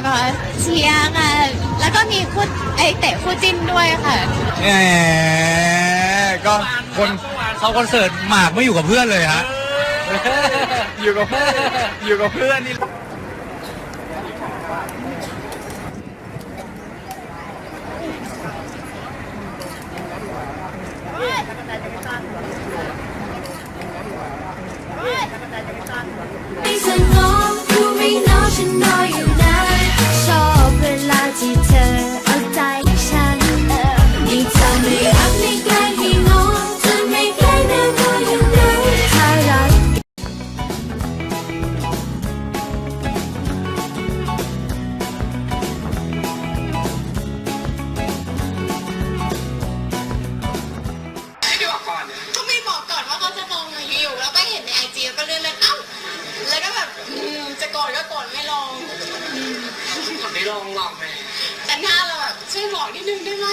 ากค่ะเชียร์ค่ะ แล้วก็มีคู่ไอเตะคู่จิ้นด้วยค่ะ แหมก็คนเขาคอนเสิร์ตหมากไม่อยู่กับเพื่อนเลยฮะ อยู่กับเพื่อนอยู่กับเพื่อนนี่ กดก็กดไม่ลง ไม่ลองหลอกไหมแต่หน้าเราแบบช่วยบอกนิดนึงได้ไหม